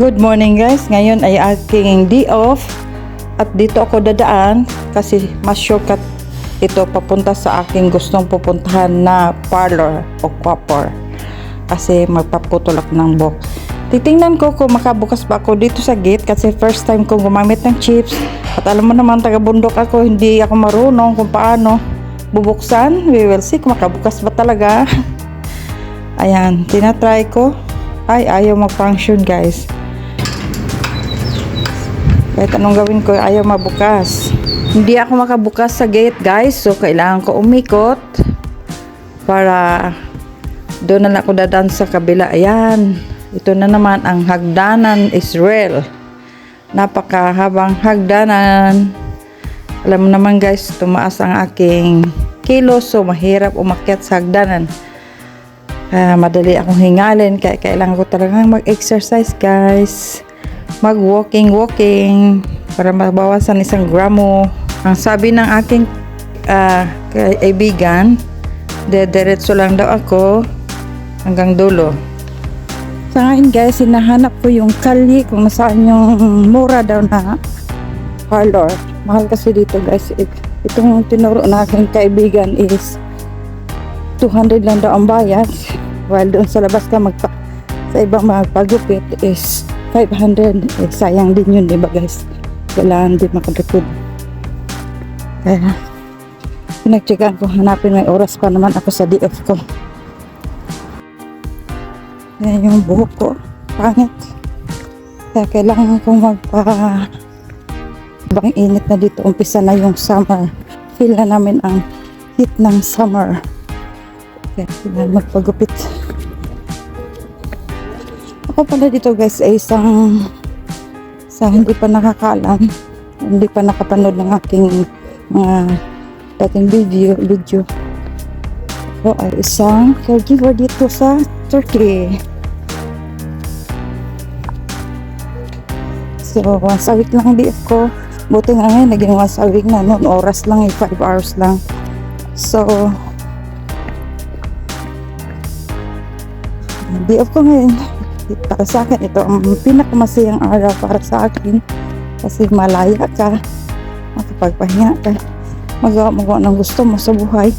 Good morning guys. Ngayon ay aking day off at dito ako dadaan kasi mas shortcut ito papunta sa aking gustong pupuntahan na parlor o coupor kasi magpaputol ako ng buhok. Titingnan ko kung makabukas pa ako dito sa gate kasi first time kong gumamit ng chips at alam mo naman taga bundok ako hindi ako marunong kung paano bubuksan. We will see kung makabukas ba talaga. Ayan, tinatry ko. Ay, ayaw mag-function guys. Kahit anong gawin ko, ayaw mabukas. Hindi ako makabukas sa gate guys, so kailangan ko umikot para doon na lang ako dadaan sa kabila. Ayan, ito na naman ang hagdanan Israel. Napakahabang hagdanan. Alam mo naman guys, tumaas ang aking kilo, so mahirap umakyat sa hagdanan. Ah, madali akong hingalin kaya kailangan ko talagang mag-exercise guys mag-walking walking para mabawasan isang gramo. Ang sabi ng aking ah, kaibigan dediretso lang daw ako hanggang dulo. Sa ngayon guys hinahanap ko yung kali kung nasaan yung mura daw na parlor. Mahal kasi dito guys. It- itong tinuro na aking kaibigan is 200 lang daw ang bayad. While doon sa labas ka magpa sa ibang magpagupit is 500 eh, sayang din yun diba guys? Kailangan din makadukod kaya pinagtsagaan ko hanapin may oras pa naman ako sa DF ko. Yan yung buhok ko. Pangit. Kaya kailangan kong magpa bang init na dito. Umpisa na yung summer. Feel na namin ang heat ng summer. Kaya kailangan magpagupit. Ako pala dito guys ay isang sa hindi pa nakakaalam, hindi pa nakapanood ng aking mga dating video, video. Ako ay isang caregiver dito sa Turkey. So, once a week lang hindi ako. Buti nga ngayon, naging once a week na noon. Oras lang eh, 5 hours lang. So, Day off ko ngayon. Para sa akin, ito ang pinakamasayang araw para sa akin. Kasi malaya ka, makapagpahinga ka, magawa mo kung anong gusto mo sa buhay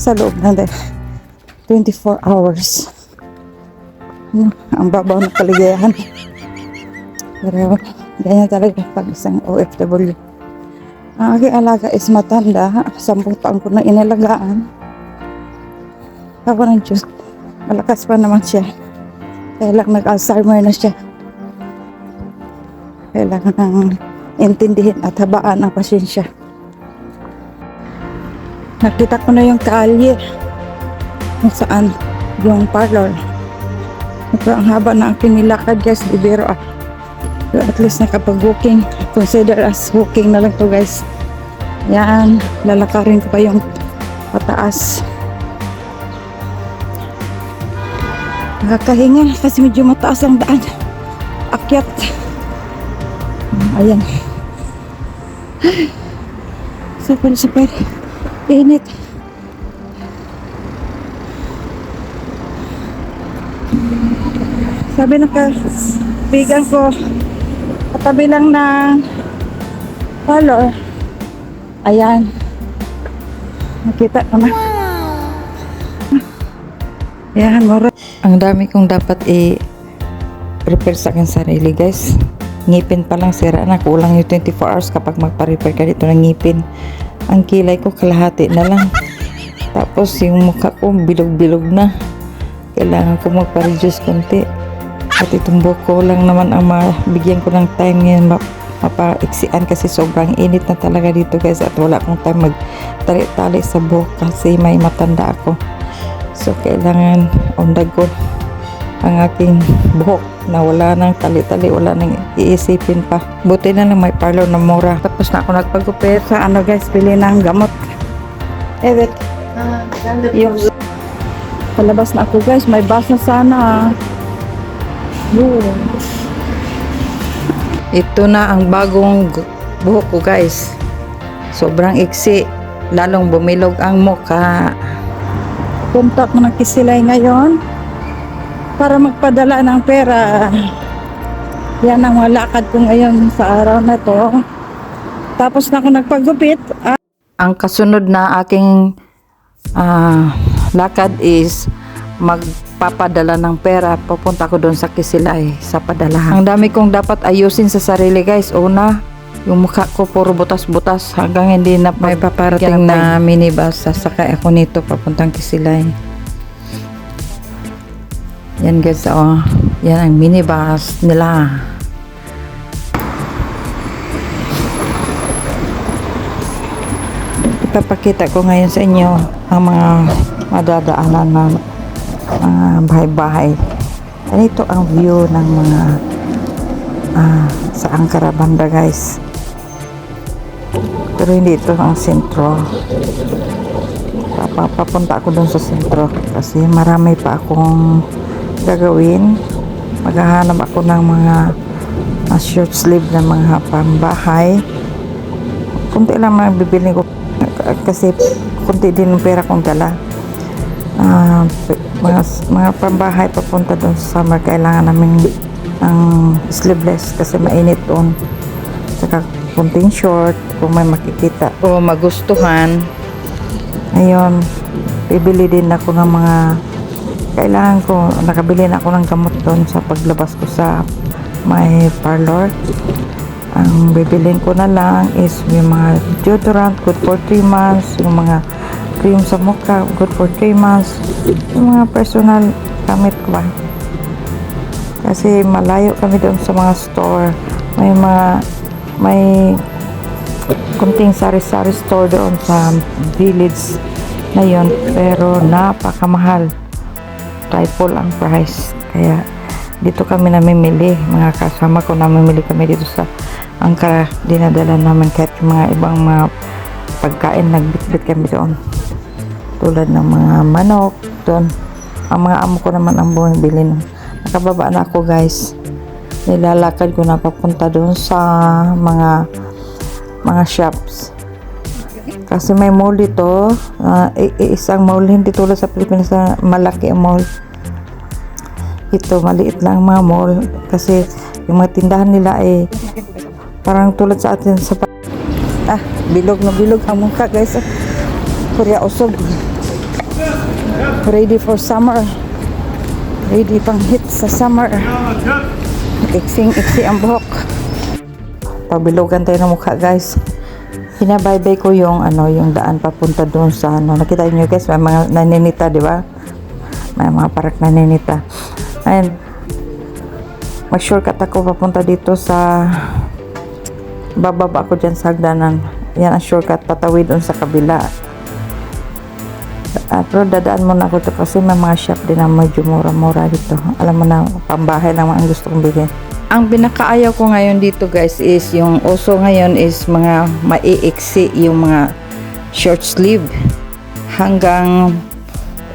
sa loob ng de- 24 hours. Ano, ang babaw ng kaligayahan. Pero ganyan talaga pag isang OFW. Ang aking alaga is matanda. Sampung taon ko na inalagaan. Ako ng Diyos. Malakas pa naman siya. Kaya lang nag-Alzheimer na siya. Kailangan nang intindihin at habaan ang pasensya. Nakita ko na yung kalye kung saan yung parlor. Ito ang haba na aking nilakad guys, di biro ah. Pero at least nakapag-walking. Consider as walking na lang to guys. Yan, lalakarin ko pa yung pataas. Nakakahinga kasi medyo mataas ang daan. Akyat. Ayan. Super, super. Init. Sabi ng kaibigan ko, katabi lang ng parlor. Ayan. Nakita ko na. Ayan, mura. Ang dami kong dapat i-repair sa aking sarili, guys. Ngipin pa lang sira na. Kulang yung 24 hours kapag magpa-repair ka dito ng ngipin. Ang kilay ko kalahati na lang. Tapos yung mukha ko bilog-bilog na. Kailangan ko magpa-reduce konti. At itong ko lang naman ang mabigyan ko ng time ngayon ma mapaiksian kasi sobrang init na talaga dito guys at wala akong time magtali-tali sa buhok kasi may matanda ako. So, kailangan the go ang aking buhok na wala nang tali-tali, wala nang iisipin pa. Buti na lang may parlor na mura. Tapos na ako nagpagupit sa ano guys, pili ng gamot. Evet, yung palabas na ako guys, may bus na sana. Yun. Ito na ang bagong buhok ko guys. Sobrang iksi. Lalong bumilog ang mukha. Punta ko ng kisilay ngayon para magpadala ng pera. Yan ang mga lakad ko ngayon sa araw na to. Tapos na ako nagpagupit. Ah, ang kasunod na aking ah, lakad is magpapadala ng pera. Pupunta ko doon sa Kisilay sa padalahan. Ang dami kong dapat ayusin sa sarili guys. Una, yung mukha ko puro butas-butas hanggang hindi na may paparating na minibus. Sasakay ako nito papuntang Kisilay. Yan guys, oh. Yan ang minibus nila. Ipapakita ko ngayon sa inyo ang mga madadaanan na mga bahay-bahay. Ganito ang view ng mga ah, sa Ankara banda guys. Pero hindi ito ang sentro. Papunta ako doon sa sentro kasi marami pa akong gagawin. Maghahanap ako ng mga ah, short sleeve na mga pambahay. Kunti lang mga bibili ko kasi kunti din ang pera kong dala. P- mga, mga pambahay papunta doon sa summer kailangan namin ng sleeveless kasi mainit doon. Saka kunting short kung may makikita o magustuhan. Ayun, bibili din ako ng mga kailangan ko, nakabili na ako ng gamot doon sa paglabas ko sa my parlor. Ang bibilin ko na lang is yung mga deodorant, good for 3 months, yung mga cream sa mukha, good for 3 months, yung mga personal gamit ko ba. Kasi malayo kami doon sa mga store. May mga, may kunting sari-sari store doon sa village na yon pero napakamahal. Triple ang price. Kaya dito kami namimili. Mga kasama ko namimili kami dito sa Angkara. Dinadala namin kahit yung mga ibang mga pagkain. Nagbitbit kami doon. Tulad ng mga manok doon. Ang mga amo ko naman ang bumibili nun. Nakababa na ako guys. Nilalakad ko na papunta doon sa mga mga shops. Kasi may mall dito. I- isang mall hindi tulad sa Pilipinas na malaki mall. Ito maliit lang ang mga mall. Kasi yung mga tindahan nila ay parang tulad sa atin sa ah bilog na bilog ang mukha guys. Korea usog ready for summer ready pang hit sa summer. Iksing iksi ang buhok. Pabilogan tayo ng mukha guys. Binabaybay ko yung ano yung daan papunta doon sa ano nakita niyo guys may mga naninita di ba? May mga parak naninita. And mag shortcut ako papunta dito sa bababa ako dyan sa hagdanan. Yan ang shortcut patawid doon sa kabila at pero dadaan muna ako to kasi may mga shop din na medyo mura-mura dito. Alam mo na pambahay lang ang gusto kong bilhin ang pinakaayaw ko ngayon dito guys is yung uso ngayon is mga maiiksi yung mga short sleeve hanggang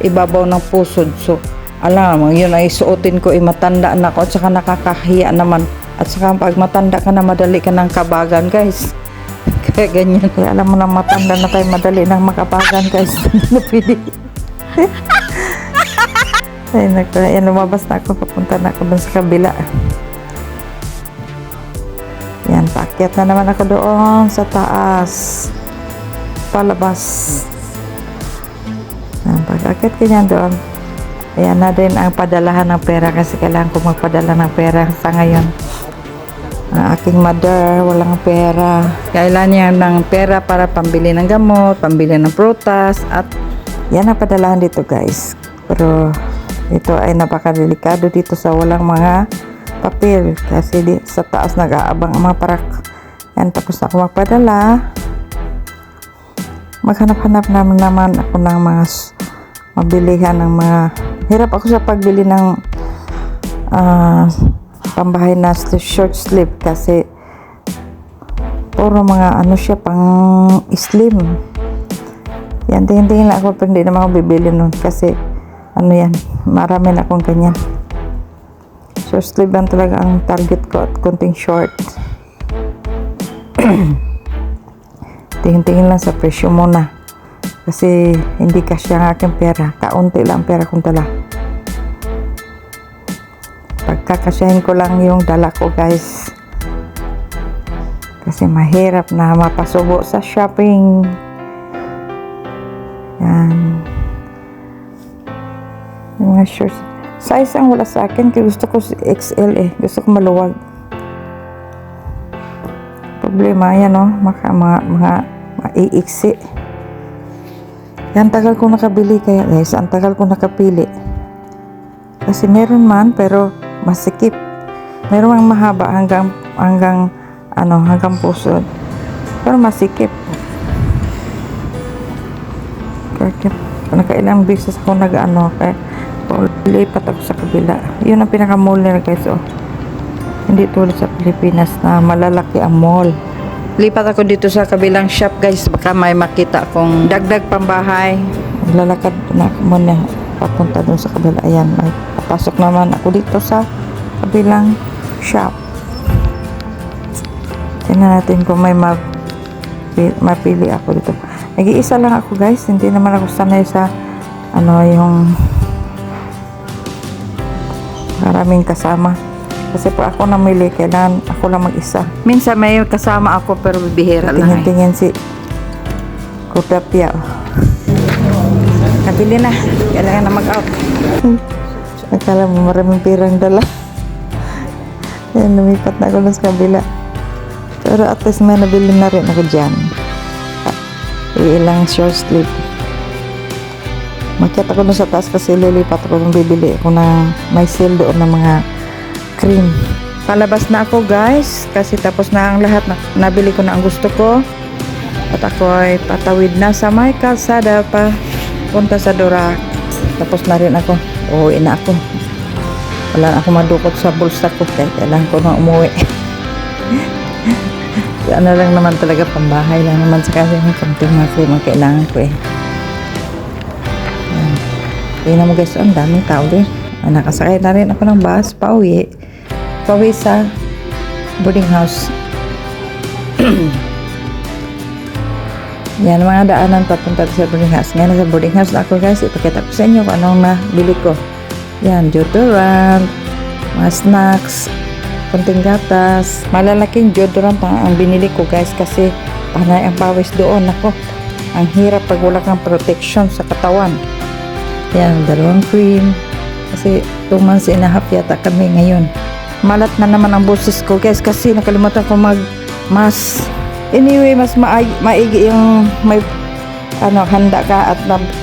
ibabaw ng pusod so alam mo yun ay suotin ko ay matanda na ako at saka nakakahiya naman. At saka pag matanda ka na madali ka ng kabagan guys kaya ganyan. Kaya alam mo na matanda na tayo madali ng makabagan guys. Hindi na pwede? Ay naku, yan lumabas na ako. Papunta na ako dun sa kabila. Yan, paakyat na naman ako doon sa taas. Palabas. Yan, pag-akyat ko niyan doon, ayan na din ang padalahan ng pera kasi kailangan ko magpadala ng pera sa ngayon. Ang aking mother, walang pera. Kailan niya ng pera para pambili ng gamot, pambili ng prutas, at yan ang padalahan dito guys. Pero ito ay napakadelikado dito sa walang mga papel kasi di, sa taas nag-aabang ang mga parak. Yan, tapos ako magpadala. Maghanap-hanap naman naman ako ng mga mabilihan ng mga hirap ako sa pagbili ng ah, pambahay na short sleeve kasi puro mga ano siya pang slim. Yan, tingin-tingin lang ako pero hindi naman ako bibili nun kasi ano yan, marami na akong ganyan. Short sleeve lang talaga ang target ko at konting short. Tingin-tingin lang sa presyo muna. Kasi hindi kasya ang aking pera. Kaunti lang ang pera kong dala. Kakasyahin ko lang yung dala ko guys. Kasi mahirap na mapasubo sa shopping. Yan. Yung mga shorts. Size ang wala sa akin. Kaya gusto ko XL eh. Gusto ko maluwag. Problema yan oh. Maka, mga, mga, maiiksi. Yan, tagal ko nakabili kaya guys. Ang tagal ko nakapili. Kasi meron man, pero masikip. Meron ang mahaba hanggang, hanggang, ano, hanggang puso. Pero masikip. Kaya nakailang beses ako nag-ano, kaya lipat ako sa kabila. Yun ang pinaka-mall nila guys, oh. Hindi tulad sa Pilipinas na malalaki ang mall. Lipat ako dito sa kabilang shop guys, baka may makita akong dagdag pambahay. Lalakad na ako muna papunta dun sa kabila. Ayan, may papasok naman ako dito sa kabilang shop. Tingnan natin kung may ma mapili ako dito. Nag-iisa lang ako guys, hindi naman ako sanay sa ano yung maraming kasama. Kasi po ako namili, kailangan ako lang mag-isa. Minsan may kasama ako pero bibihira lang. eh. Tingin-tingin si Kutapia. Nabili na. Kailangan na mag-out. Akala mo maraming pirang dala. Yan, lumipat na ako dun sa kabila. Pero at least may nabili na rin ako dyan. Ah, Ilang short sleeve. Makyat ako dun sa taas kasi lilipat ako kung bibili ako ng may sale doon ng mga cream. Palabas na ako guys kasi tapos na ang lahat na nabili ko na ang gusto ko. At ako ay patawid na sa may kalsada pa punta sa Dorak. Tapos na rin ako. Uuwi na ako. Wala na ako madukot sa bulsa ko kaya kailangan ko na umuwi. ano lang naman talaga pambahay lang naman sa kasi yung kamting mga kailangan ko eh. Yan. Tingnan mo guys, ang daming tao din. Ah, nakasakay na rin ako ng bus, pauwi. Pauwi sa boarding house. Yan, mga daanan papunta sa boarding house. Ngayon sa boarding house na ako guys, ipakita ko sa inyo kung anong nabili ko. Yan, deodorant, mga snacks, kunting gatas. Malalaking deodorant ang, ang binili ko guys kasi panay ang pawis doon. Ako, ang hirap pag wala kang protection sa katawan. Yan, dalawang cream. Kasi two months and a half yata kami ngayon. Malat na naman ang boses ko guys kasi nakalimutan ko mag mas anyway mas maay, maigi yung may ano handa ka at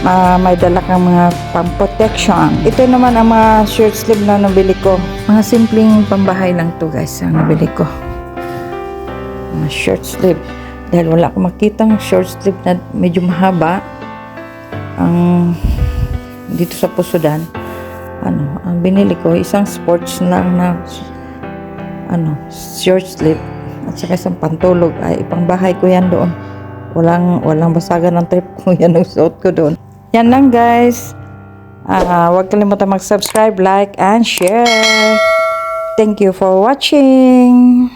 ah, may dala kang mga pang protection ito naman ang mga short sleeve na nabili ko. Mga simpleng pambahay lang to guys ang nabili ko. Mga short sleeve. Dahil wala akong makitang short sleeve na medyo mahaba. Ang dito sa Pusudan ano ang binili ko isang sports lang na ano short sleeve at saka isang pantulog. Ay ipangbahay ko yan doon. Walang walang basagan ng trip ko. Yan ang suot ko doon. Yan lang guys. Ah, huwag kalimutan mag-subscribe, like, and share. Thank you for watching.